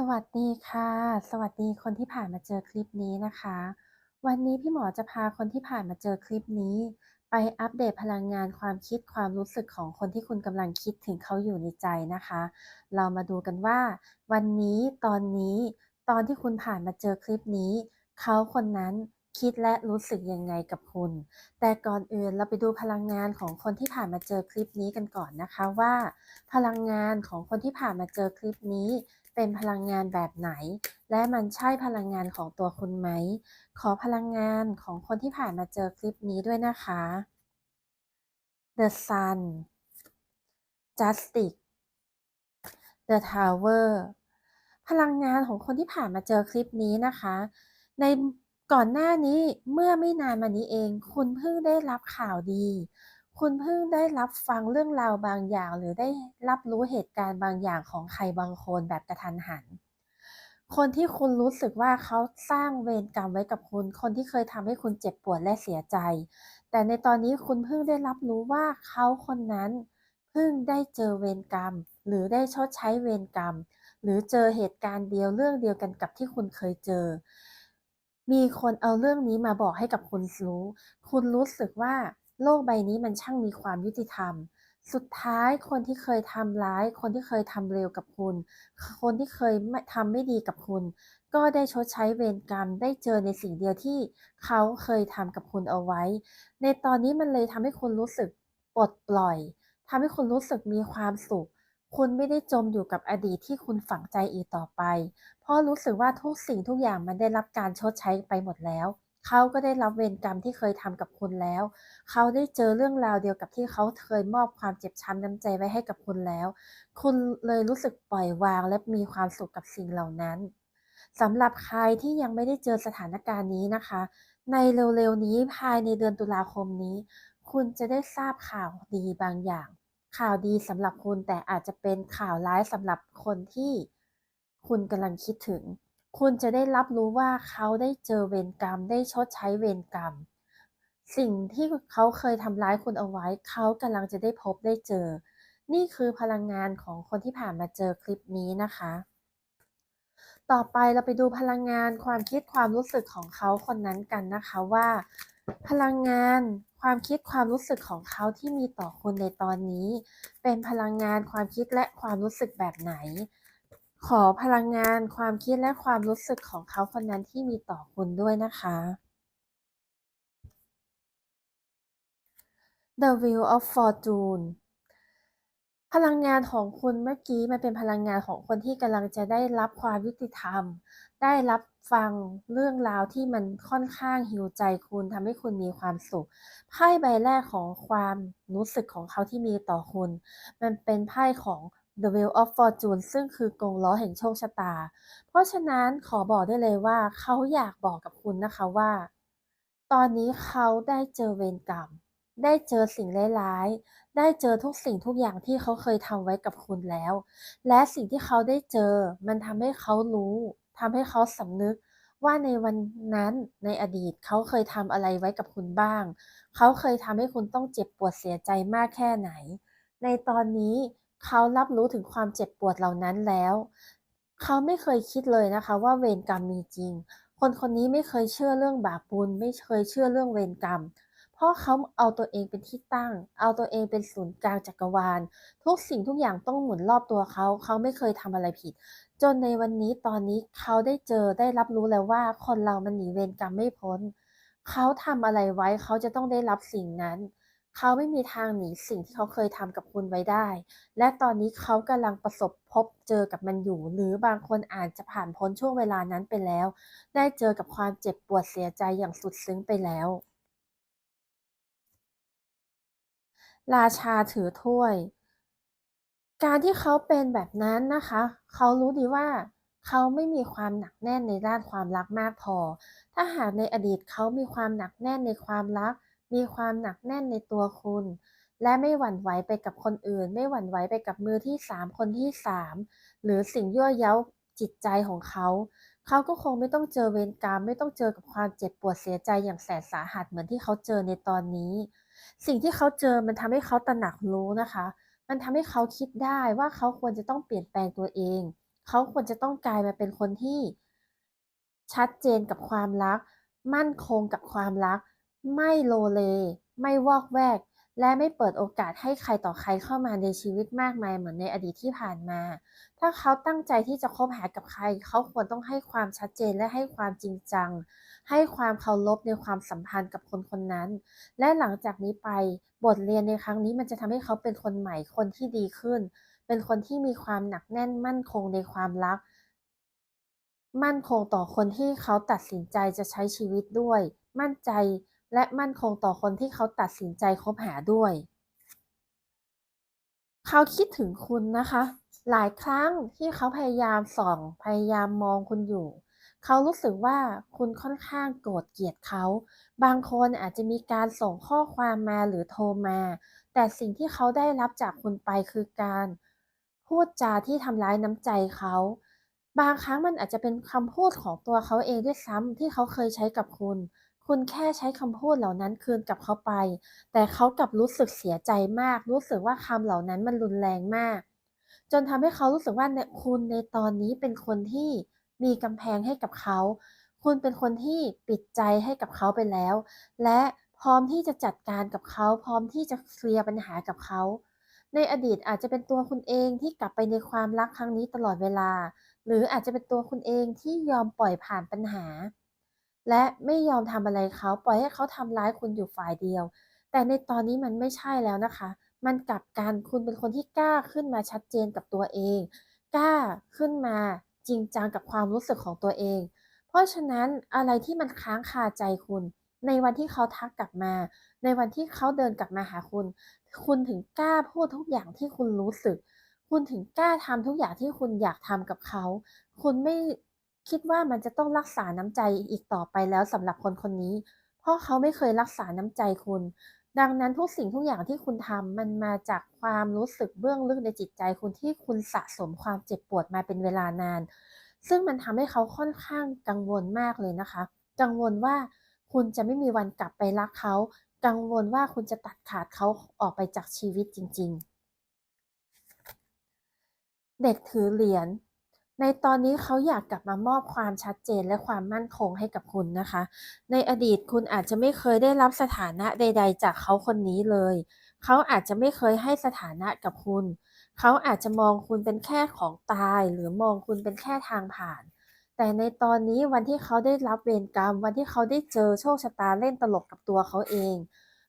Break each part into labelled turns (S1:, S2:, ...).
S1: สวัสดีค่ะ สวัสดีคนที่ผ่านมาเจอคลิปนี้นะคะ วันนี้พี่หมอจะพาคนที่ผ่านมาเจอคลิปนี้ ไปอัปเดตพลังงานความคิดความรู้สึกของคนที่คุณกำลังคิดถึงเขาอยู่ในใจนะคะ เรามาดูกันว่า วันนี้ตอนนี้ตอนที่คุณผ่านมาเจอคลิปนี้ เขาคนนั้นคิดและรู้สึกยังไงกับคุณ แต่ก่อนอื่นเราไปดูพลังงานของคนที่ผ่านมาเจอคลิปนี้กันก่อนนะคะว่า พลังงานของคนที่ผ่านมาเจอคลิปนี้ เป็นพลังงานแบบไหน และมันใช่พลังงานของตัวคุณไหม ขอพลังงานของคนที่ผ่านมาเจอคลิปนี้ด้วยนะคะ The Sun Justice The Tower พลังงานของคนที่ผ่านมาเจอคลิปนี้นะคะ ในก่อนหน้านี้เมื่อไม่นานมานี้เอง คุณเพิ่งได้รับข่าวดี คุณเพิ่งได้รับฟังเรื่องราวบางอย่าง หรือได้รับรู้เหตุการณ์บางอย่างของใครบางคนแบบกระทันหัน คนที่คุณรู้สึกว่าเขาสร้างเวรกรรมไว้กับคุณ คนที่เคยทำให้คุณเจ็บปวดและเสียใจ แต่ในตอนนี้คุณเพิ่งได้รับรู้ว่าเขาคนนั้นเพิ่งได้เจอเวรกรรม หรือได้ชดใช้เวรกรรม หรือเจอเหตุการณ์เดียวเรื่องเดียวกันกับที่คุณเคยเจอ มีคนเอาเรื่องนี้มาบอกให้กับคุณรู้ คุณรู้สึกว่า โลกใบนี้มันช่างมีความยุติธรรม สุดท้ายคนที่เคยทำร้าย คนที่เคยทำเร็วกับคุณ คนที่เคยไม่ทำไม่ดีกับคุณ ก็ได้ชดใช้เวรกรรม ได้เจอในสิ่งเดียวที่เขาเคยทำกับคุณเอาไว้ ในตอนนี้มันเลยทำให้คุณรู้สึกปลดปล่อยทำให้คุณรู้สึกมีความสุข คุณไม่ได้จมอยู่กับอดีตที่คุณฝังใจอีกต่อไป เพราะรู้สึกว่าทุกสิ่งทุกอย่างมันได้รับการชดใช้ไปหมดแล้ว เขาก็ได้รับเวรกรรมที่เคยทำกับคุณแล้ว เขาได้เจอเรื่องราวเดียวกับที่เขาเคยมอบความเจ็บช้ำน้ำใจไว้ให้กับคุณแล้ว คุณเลยรู้สึกปล่อยวางและมีความสุขกับสิ่งเหล่านั้นสำหรับใครที่ยังไม่ได้เจอสถานการณ์นี้นะคะ ในเร็วๆนี้ภายในเดือนตุลาคมนี้ คุณจะได้ทราบข่าวดีบางอย่าง ข่าวดีสำหรับคุณแต่อาจจะเป็นข่าวร้ายสำหรับคนที่คุณกำลังคิดถึง คุณจะได้รับรู้ว่าเขาได้เจอเวรกรรม ได้ชดใช้เวรกรรม สิ่งที่เขาเคยทำร้ายคุณเอาไว้ เขากำลังจะได้พบได้เจอ นี่คือพลังงานของคนที่ผ่านมาเจอคลิปนี้นะคะ ต่อไปเราไปดูพลังงานความคิดความรู้สึกของเขาคนนั้นกันนะคะว่า พลังงานความคิดความรู้สึกของเขาที่มีต่อคุณในตอนนี้ เป็นพลังงานความคิดและความรู้สึกแบบไหน ขอพลังงานความคิดและความรู้สึกของเขาคนนั้นที่มีต่อคุณด้วยนะคะ The Wheel of Fortune พลังงานของคุณเมื่อกี้มันเป็นพลังงานของคนที่กำลังจะได้รับความยุติธรรม ได้รับฟังเรื่องราวที่มันค่อนข้างหิวใจคุณทำให้คุณมีความสุข ไพ่ใบแรกของความรู้สึกของเขาที่มีต่อคุณ มันเป็นไพ่ของ The Wheel of Fortune ซึ่งคือกงล้อแห่งโชคชะตา เพราะฉะนั้นขอบอกได้เลยว่าเขาอยากบอกกับคุณนะคะว่า ตอนนี้เขาได้เจอเวรกรรม ได้เจอสิ่งร้ายๆ ได้เจอทุกสิ่งทุกอย่างที่เขาเคยทำไว้กับคุณแล้ว และสิ่งที่เขาได้เจอ มันทำให้เขารู้ทำให้เขาสำนึกว่าในวันนั้นในอดีตเขาเคยทำอะไรไว้กับคุณบ้าง เขาเคยทำให้คุณต้องเจ็บปวดเสียใจมากแค่ไหน ในตอนนี้ เขารับรู้ถึงความเจ็บปวดเหล่านั้นแล้ว เขาไม่เคยคิดเลยนะคะว่าเวรกรรมมีจริง คนคนนี้ไม่เคยเชื่อเรื่องบาปบุญ ไม่เคยเชื่อเรื่องเวรกรรม เพราะเขาเอาตัวเองเป็นที่ตั้ง เอาตัวเองเป็นศูนย์กลางจักรวาล ทุกสิ่งทุกอย่างต้องหมุนรอบตัวเขา เขาไม่เคยทำอะไรผิด จนในวันนี้ตอนนี้เขาได้เจอได้รับรู้แล้วว่า คนเรามันหนีเวรกรรมไม่พ้น เขาทำอะไรไว้เขาจะต้องได้รับสิ่งนั้น เขาไม่มีทางหนีสิ่งที่เขาเคยทำกับคุณไว้ได้ และตอนนี้เขากำลังประสบพบเจอกับมันอยู่ หรือบางคนอาจจะผ่านพ้นช่วงเวลานั้นไปแล้ว ได้เจอกับความเจ็บปวดเสียใจอย่างสุดซึ้งไปแล้ว ราชาถือถ้วย การที่เขาเป็นแบบนั้นนะคะ เขารู้ดีว่าเขาไม่มีความหนักแน่นในด้านความรักมากพอ ถ้าหากในอดีตเขามีความหนักแน่นในความรัก มีความหนักแน่นในตัวคุณ และไม่หวั่นไหวไปกับคนอื่น ไม่หวั่นไหวไปกับมือที่สามคนที่สามหรือสิ่งยั่วเย้าจิตใจของเขา เขาก็คงไม่ต้องเจอเวรกรรม ไม่ต้องเจอกับความเจ็บปวดเสียใจอย่างแสนสาหัสเหมือนที่เขาเจอในตอนนี้ สิ่งที่เขาเจอมันทำให้เขาตระหนักรู้นะคะ มันทำให้เขาคิดได้ว่าเขาควรจะต้องเปลี่ยนแปลงตัวเอง เขาควรจะต้องกลายมาเป็นคนที่ ชัดเจนกับความรัก มั่นคงกับความรัก ไม่โลเล ไม่วอกแวก และไม่เปิดโอกาสให้ใครต่อใครเข้ามาในชีวิตมากมายเหมือนในอดีตที่ผ่านมา ถ้าเขาตั้งใจที่จะคบหากับใคร เขาควรต้องให้ความชัดเจนและให้ความจริงจัง ให้ความเคารพในความสัมพันธ์กับคนคนนั้น และหลังจากนี้ไป บทเรียนในครั้งนี้มันจะทำให้เขาเป็นคนใหม่ คนที่ดีขึ้น เป็นคนที่มีความหนักแน่นมั่นคงในความรัก มั่นคงต่อคนที่เขาตัดสินใจจะใช้ชีวิตด้วย มั่นใจ และมั่นคงต่อคนที่เขาตัดสินใจคบหาด้วย เขาคิดถึงคุณนะคะ หลายครั้งที่เขาพยายามส่อง พยายามมองคุณอยู่ เขารู้สึกว่าคุณค่อนข้างโกรธเกลียดเขา บางคนอาจจะมีการส่งข้อความมาหรือโทรมา แต่สิ่งที่เขาได้รับจากคุณไปคือการ พูดจาที่ทำร้ายน้ำใจเขาบางครั้งมันอาจจะเป็นคำพูดของตัวเขาเองด้วยซ้ำที่เขาเคยใช้กับคุณ คุณแค่ใช้คำพูดเหล่านั้นคืนกลับเขาไป แต่เขากลับรู้สึกเสียใจมาก รู้สึกว่าคำเหล่านั้นมันรุนแรงมาก จนทำให้เขารู้สึกว่าเนี่ยคุณในตอนนี้เป็นคนที่มีกำแพงให้กับเขา คุณเป็นคนที่ปิดใจให้กับเขาไปแล้ว และพร้อมที่จะจัดการกับเขา พร้อมที่จะเคลียร์ปัญหากับเขา ในอดีตอาจจะเป็นตัวคุณเองที่กลับไปในความรักครั้งนี้ตลอดเวลา หรืออาจจะเป็นตัวคุณเองที่ยอมปล่อยผ่านปัญหา และไม่ยอมทำอะไรเขาปล่อยให้เขาทำร้ายคุณอยู่ฝ่ายเดียว แต่ในตอนนี้มันไม่ใช่แล้วนะคะ มันกลับกันคุณเป็นคนที่กล้าขึ้นมาชัดเจนกับตัวเอง กล้าขึ้นมาจริงจังกับความรู้สึกของตัวเอง เพราะฉะนั้นอะไรที่มันค้างคาใจคุณ ในวันที่เขาทักกลับมา ในวันที่เขาเดินกลับมาหาคุณ คุณถึงกล้าพูดทุกอย่างที่คุณรู้สึก คุณถึงกล้าทำทุกอย่างที่คุณอยากทำกับเขา คุณไม่ คิดว่ามันจะต้องรักษาน้ำใจอีกต่อไปแล้วสำหรับคนคนนี้ เพราะเขาไม่เคยรักษาน้ำใจคุณ ดังนั้นทุกสิ่งทุกอย่างที่คุณทำมันมาจากความรู้สึกเบื้องลึกในจิตใจคุณที่คุณสะสมความเจ็บปวดมาเป็นเวลานาน ซึ่งมันทำให้เขาค่อนข้างกังวลมากเลยนะคะ กังวลว่าคุณจะไม่มีวันกลับไปรักเขา กังวลว่าคุณจะตัดขาดเขาออกไปจากชีวิตจริง ๆ เด็กถือเหรียญ ในตอนนี้เขาอยากกลับมามอบความชัดเจนและความมั่นคงให้กับคุณนะคะ ในอดีตคุณอาจจะไม่เคยได้รับสถานะใด ๆ จากเขาคนนี้เลย เขาอาจจะไม่เคยให้สถานะกับคุณ เขาอาจจะมองคุณเป็นแค่ของตายหรือมองคุณเป็นแค่ทางผ่าน แต่ในตอนนี้วันที่เขาได้รับเวรกรรม วันที่เขาได้เจอโชคชะตาเล่นตลกกับตัวเขาเอง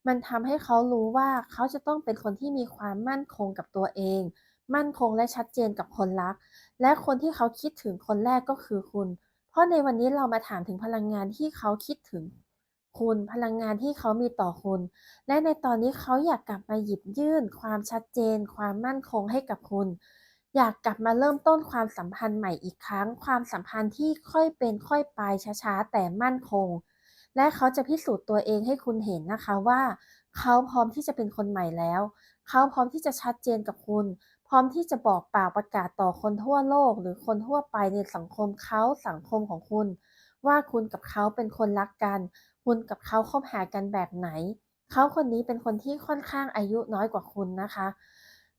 S1: มันทำให้เขารู้ว่าเขาจะต้องเป็นคนที่มีความมั่นคงกับตัวเอง มั่นคงและชัดเจนกับคนรัก และคนที่เขาคิดถึงคนแรกก็คือคุณ เพราะในวันนี้เรามาถามถึงพลังงานที่เขาคิดถึงคุณพลังงานที่เขามีต่อคุณ และในตอนนี้เขาอยากกลับมาหยิบยื่น ความชัดเจน ความมั่นคงให้กับคุณ อยากกลับมาเริ่มต้นความสัมพันธ์ใหม่อีกครั้ง ความสัมพันธ์ที่ค่อยเป็นค่อยไปช้าๆ แต่มั่นคง และเขาจะพิสูจน์ตัวเองให้คุณเห็นนะคะว่า เขาพร้อมที่จะเป็นคนใหม่แล้ว เขาพร้อมที่จะชัดเจนกับคุณ พร้อมที่จะบอกปากประกาศต่อคนทั่วโลกหรือคนทั่วไปในสังคมเขาสังคมของคุณ ว่าคุณกับเขาเป็นคนรักกัน คุณกับเขาคบหากันแบบไหน เขาคนนี้เป็นคนที่ค่อนข้างอายุน้อยกว่าคุณนะคะ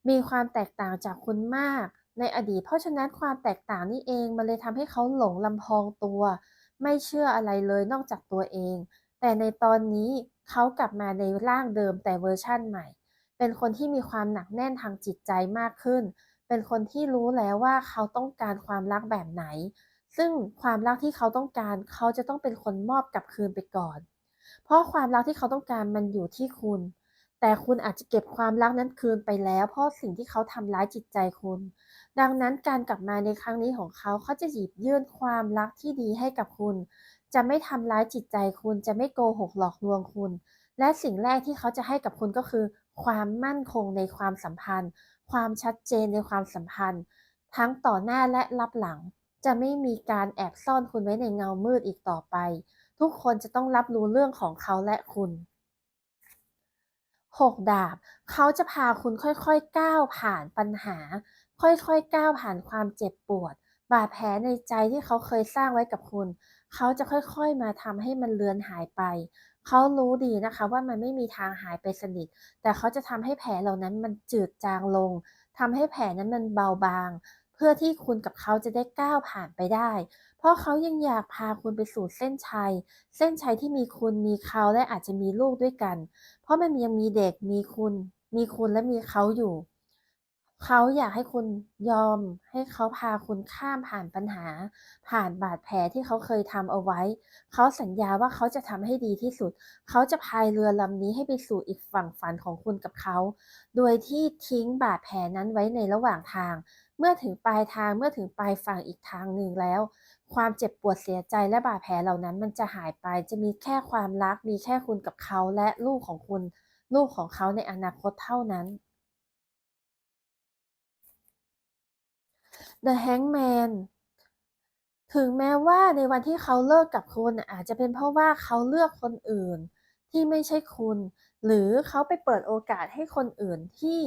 S1: มีความแตกต่างจากคุณมาก ในอดีต เพราะฉะนั้นความแตกต่างนี่เองมันเลยทำให้เขาหลงลำพองตัว ไม่เชื่ออะไรเลยนอกจากตัวเอง แต่ในตอนนี้เขากลับมาในร่างเดิมแต่เวอร์ชั่นใหม่ เป็นคนที่มีความหนักแน่นทางจิตใจมากขึ้น เป็นคนที่รู้แล้วว่าเขาต้องการความรักแบบไหน ซึ่งความรักที่เขาต้องการ เขาจะต้องเป็นคนมอบกลับคืนไปก่อน เพราะความรักที่เขาต้องการมันอยู่ที่คุณ แต่คุณอาจจะเก็บความรักนั้นคืนไปแล้ว เพราะสิ่งที่เขาทำร้ายจิตใจคุณ ดังนั้นการกลับมาในครั้งนี้ของเขา เขาจะหยิบยื่นความรักที่ดีให้กับคุณ จะไม่ทำร้ายจิตใจคุณ จะไม่โกหกหลอกลวงคุณ และสิ่งแรกที่เขาจะให้กับคุณก็คือ ความมั่นคงในความสัมพันธ์ ความชัดเจนในความสัมพันธ์ ทั้งต่อหน้าและลับหลัง จะไม่มีการแอบซ่อนคุณไว้ในเงามืดอีกต่อไป ทุกคนจะต้องรับรู้เรื่องของเขาและคุณ6ดาบ เขาจะพาคุณค่อยๆก้าวผ่านปัญหา ค่อยๆก้าวผ่านความเจ็บปวด บาดแผลในใจที่เขาเคยสร้างไว้กับคุณ เขาจะค่อยๆมาทำให้มันเลือนหายไป เขารู้ดีนะคะว่ามันไม่มีทางหายไปสนิท แต่เขาจะทำให้แผลเหล่านั้นมันจืดจางลงทำให้แผลนั้นมันเบาบางเเพื่อที่คุณกับเขาจะได้ก้าวผ่านไปได้ เพราะเขายังอยากพาคุณไปสู่เส้นชัย เส้นชัยที่มีคุณมีเขาและอาจจะมีลูกด้วยกัน เพราะมันยังมีเด็กมีคุณ มีคุณและมีเขาอยู่ เขาอยากให้คุณยอมให้เขาพาคุณข้ามผ่านปัญหา ผ่านบาดแผลที่เขาเคยทำเอาไว้ เขาสัญญาว่าเขาจะทำให้ดีที่สุด เขาจะพายเรือลำนี้ให้ไปสู่อีกฝั่งฝันของคุณกับเขา โดยที่ทิ้งบาดแผลนั้นไว้ในระหว่างทาง เมื่อถึงปลายทางเมื่อถึงปลายฝั่งอีกทางหนึ่งแล้ว ความเจ็บปวดเสียใจและบาดแผลเหล่านั้นมันจะหายไป จะมีแค่ความรักมีแค่คุณกับเขาและลูกของคุณ ลูกของเขาในอนาคตเท่านั้น The Hangman ถึงแม้ว่าในวันที่เขาเลิกกับคุณอาจจะเป็นเพราะว่าเขาเลือกคนอื่นที่ไม่ใช่คุณ หรือเขาไปเปิดโอกาสให้คนอื่นที่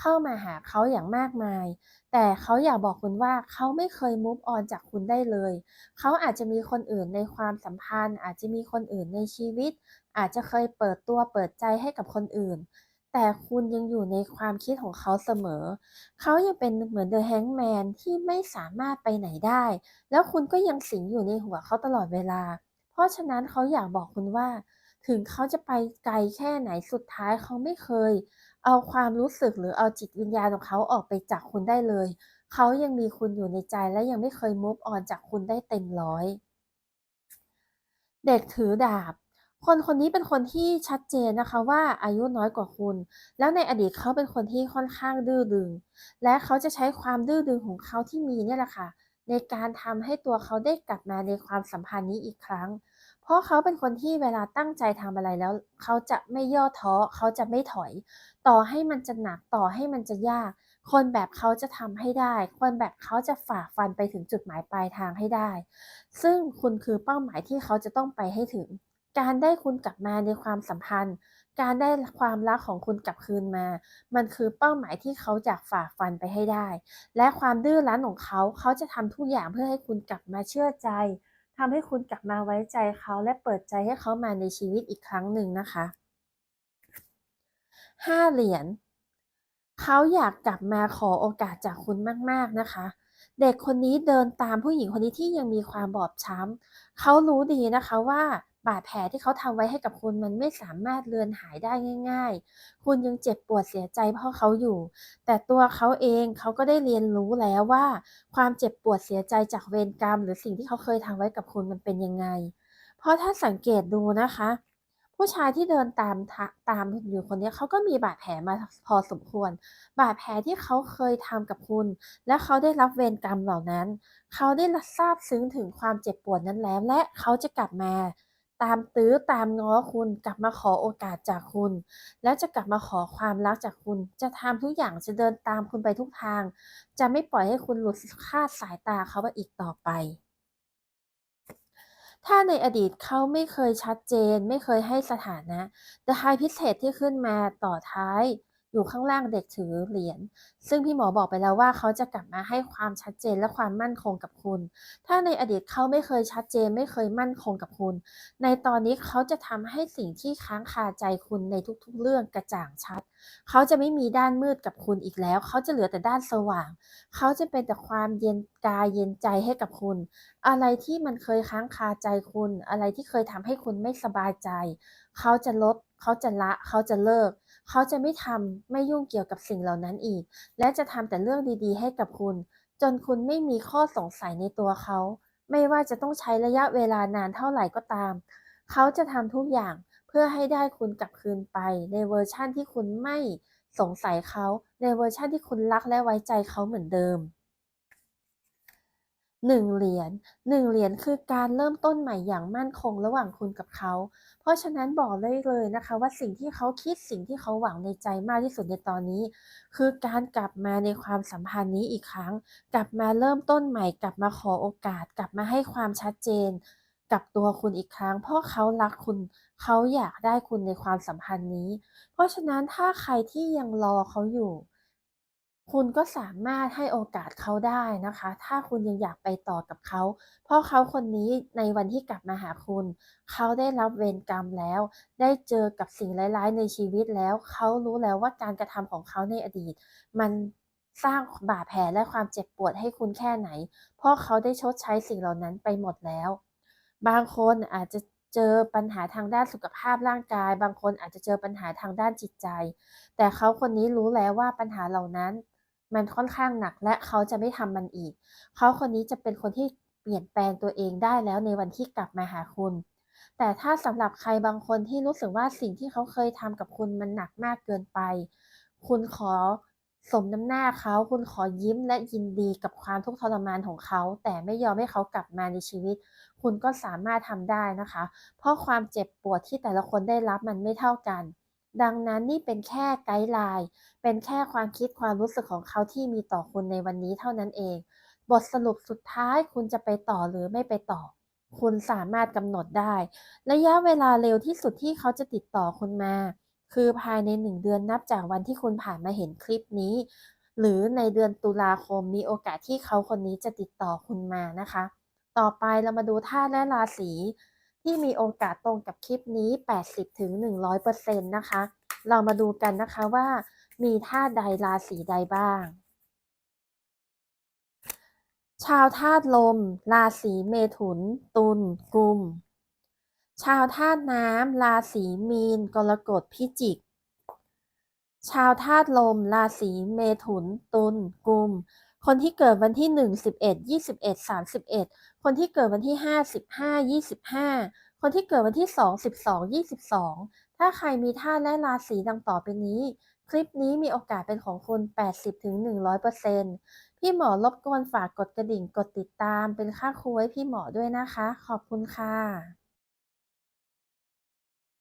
S1: เข้ามาหาเขาอย่างมากมาย แต่เขาอยากบอกคุณว่าเขาไม่เคย move on จากคุณได้เลย เขาอาจจะมีคนอื่นในความสัมพันธ์ อาจจะมีคนอื่นในชีวิต อาจจะเคยเปิดตัวเปิดใจให้กับคนอื่น แต่คุณยังอยู่ในความคิดของเขาเสมอ เขายังเป็นเหมือนเดอะแฮงแมนที่ไม่สามารถไปไหนได้ แล้วคุณก็ยังสิงอยู่ในหัวเขาตลอดเวลา เพราะฉะนั้นเขาอยากบอกคุณว่า ถึงเขาจะไปไกลแค่ไหนสุดท้ายเขาไม่เคย เอาความรู้สึกหรือเอาจิตวิญญาณของเขาออกไปจากคุณได้เลย เขายังมีคุณอยู่ในใจและยังไม่เคย move on จากคุณได้เต็มร้อย เด็กถือดาบ คนคนนี้เป็นคนที่ชัดเจนนะคะว่าอายุน้อยกว่าคุณ แล้วในอดีตเขาเป็นคนที่ค่อนข้างดื้อดึง และเขาจะใช้ความดื้อดึงของเขาที่มีเนี่ยแหละค่ะในการทำให้ตัวเขาได้กลับมาในความสัมพันธ์นี้อีกครั้ง เพราะเขาเป็นคนที่เวลาตั้งใจทำอะไรแล้ว เขาจะไม่ย่อท้อ เขาจะไม่ถอย ต่อให้มันจะหนักต่อให้มันจะยาก คนแบบเขาจะทำให้ได้ คนแบบเขาจะฝ่าฟันไปถึงจุดหมายปลายทางให้ได้ ซึ่งคุณคือเป้าหมายที่เขาจะต้องไปให้ถึง การได้คุณกลับมาในความสัมพันธ์ การได้ความรักของคุณกลับคืนมา มันคือเป้าหมายที่เขาอยากฝ่าฟันไปให้ได้ และความดื้อรั้นของเขา เขาจะทำทุกอย่างเพื่อให้คุณกลับมาเชื่อใจทำให้คุณกลับมาไว้ใจเขาและเปิดใจให้เขามาในชีวิตอีกครั้งหนึ่งนะคะห้าเหรียญเขาอยากกลับมาขอโอกาสจากคุณมาก ๆนะคะ เด็กคนนี้เดินตามผู้หญิงคนนี้ที่ยังมีความบอบช้ำเขารู้ดีนะคะว่า บาดแผลที่เขาทำไว้ให้กับคุณมันไม่สามารถเลือนหายได้ง่าย ๆ คุณยังเจ็บปวดเสียใจเพราะเขาอยู่ แต่ตัวเขาเองเขาก็ได้เรียนรู้แล้วว่า ความเจ็บปวดเสียใจจากเวรกรรม หรือสิ่งที่เขาเคยทำไว้กับคุณมันเป็นยังไง เพราะถ้าสังเกตดูนะคะ ผู้ชายที่เดินตามตามอยู่คนนี้เขาก็มีบาดแผลมาพอสมควร บาดแผลที่เขาเคยทำกับคุณ และเขาได้รับเวรกรรมเหล่านั้น เขาได้รับทราบซึ้งถึงความเจ็บปวดนั้นแล้วและเขาจะกลับมา ตามตื้อตามง้อคุณกลับมาขอโอกาสจากคุณ แล้วจะกลับมาขอความรักจากคุณ จะทำทุกอย่างจะเดินตามคุณไปทุกทาง จะไม่ปล่อยให้คุณหลุดคาดสายตาเขาไปอีกต่อไป ถ้าในอดีตเขาไม่เคยชัดเจน ไม่เคยให้สถานะ The High พิเศษที่ขึ้นมาต่อท้าย อยู่ข้างล่างเด็กถือเหรียญ ซึ่งพี่หมอบอกไปแล้วว่าเขาจะกลับมาให้ความชัดเจนและความมั่นคงกับคุณ ถ้าในอดีตเขาไม่เคยชัดเจนไม่เคยมั่นคงกับคุณ ในตอนนี้เขาจะทำให้สิ่งที่ค้างคาใจคุณในทุกๆ เรื่องกระจ่างชัด เขาจะไม่มีด้านมืดกับคุณอีกแล้ว เขาจะเหลือแต่ด้านสว่าง เขาจะเป็นแต่ความเย็นกายเย็นใจให้กับคุณ อะไรที่มันเคยค้างคาใจคุณ อะไรที่เคยทำให้คุณไม่สบายใจ เขาจะลด เขาจะละ เขาจะเลิก เขาจะไม่ทำไม่ยุ่งเกี่ยวกับสิ่งเหล่านั้นอีก และจะทำแต่เรื่องดีๆ ให้กับคุณ จนคุณไม่มีข้อสงสัยในตัวเขา ไม่ว่าจะต้องใช้ระยะเวลานานเท่าไหร่ก็ตาม เขาจะทำทุกอย่างเพื่อให้ได้คุณกลับคืนไป ในเวอร์ชั่นที่คุณไม่สงสัยเขา ในเวอร์ชั่นที่คุณรักและไว้ใจเขาเหมือนเดิม หนึ่งเหรียญหนึ่งเหรียญคือการเริ่มต้นใหม่อย่างมั่นคงระหว่างคุณกับเขา เพราะฉะนั้นบอกได้เลยนะคะว่าสิ่งที่เขาคิดสิ่งที่เขาหวังในใจมากที่สุดในตอนนี้ คือการกลับมาในความสัมพันธ์นี้อีกครั้ง กลับมาเริ่มต้นใหม่ กลับมาขอโอกาส กลับมาให้ความชัดเจน กับตัวคุณอีกครั้ง เพราะเขารักคุณ เขาอยากได้คุณในความสัมพันธ์นี้ เพราะฉะนั้นถ้าใครที่ยังรอเขาอยู่ คุณก็สามารถให้โอกาสเขาได้นะคะ ถ้าคุณยังอยากไปต่อกับเขา เพราะเขาคนนี้ในวันที่กลับมาหาคุณ เขาได้รับเวรกรรมแล้ว ได้เจอกับสิ่งร้ายๆในชีวิตแล้ว เขารู้แล้วว่าการกระทำของเขาในอดีต มันสร้างบาดแผลและความเจ็บปวดให้คุณแค่ไหน เพราะเขาได้ชดใช้สิ่งเหล่านั้นไปหมดแล้ว บางคนอาจจะเจอปัญหาทางด้านสุขภาพร่างกาย บางคนอาจจะเจอปัญหาทางด้านจิตใจ แต่เขาคนนี้รู้แล้วว่าปัญหาเหล่านั้น มันค่อนข้างหนักและเขาจะไม่ทำมันอีก เขาคนนี้จะเป็นคนที่เปลี่ยนแปลงตัวเองได้แล้วในวันที่กลับมาหาคุณ แต่ถ้าสำหรับใครบางคนที่รู้สึกว่าสิ่งที่เขาเคยทำกับคุณมันหนักมากเกินไป คุณขอสมน้ำหน้าเขา คุณขอยิ้มและยินดีกับความทุกข์ทรมานของเขา แต่ไม่ยอมให้เขากลับมาในชีวิต คุณก็สามารถทำได้นะคะ เพราะความเจ็บปวดที่แต่ละคนได้รับมันไม่เท่ากัน ดังนั้นนี่เป็นแค่ไกด์ไลน์ เป็นแค่ความคิดความรู้สึกของเขาที่มีต่อคุณในวันนี้เท่านั้นเอง บทสรุปสุดท้ายคุณจะไปต่อหรือไม่ไปต่อ คุณสามารถกำหนดได้ ระยะเวลาเร็วที่สุดที่เขาจะติดต่อคุณมา คือภายในหนึ่งเดือนนับจากวันที่คุณผ่านมาเห็นคลิปนี้ หรือในเดือนตุลาคมมีโอกาสที่เขาคนนี้จะติดต่อคุณมานะคะ ต่อไปเรามาดูธาตุและราศี ที่มีโอกาสตรงกับคลิปนี้ 80-100%นะคะ เรามาดูกันนะคะว่า มีธาตุใดราศีใดบ้าง ชาวธาตุลม ราศีเมถุน ตุลกุม ชาวธาตุน้ำ ราศีมีน กรกฎพิจิก ชาวธาตุลม ราศีเมถุน ตุลกุม คนที่เกิดวันที่1 11 21 31คนที่เกิดวันที่5 15 25คนที่เกิดวันที่2 12 22ถ้าใครมีธาตุและราศีดังต่อไปนี้ คลิปนี้มีโอกาสเป็นของคุณ80-100%พี่หมอรบกวนฝากกดกระดิ่งกดติดตามเป็นค่าครูให้พี่หมอด้วยนะคะ ขอบคุณค่ะ